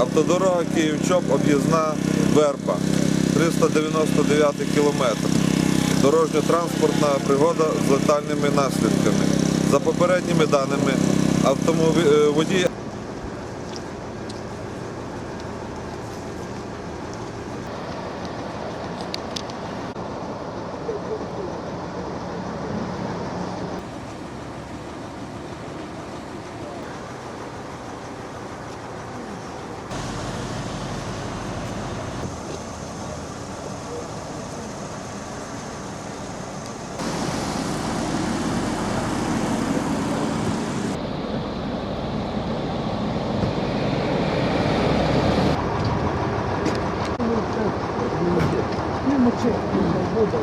Автодорога Київ-Чоп, об'їзна Верпа, 399 кілометр. Дорожньо-транспортна пригода з летальними наслідками. За попередніми даними, автомобіль, 不去不走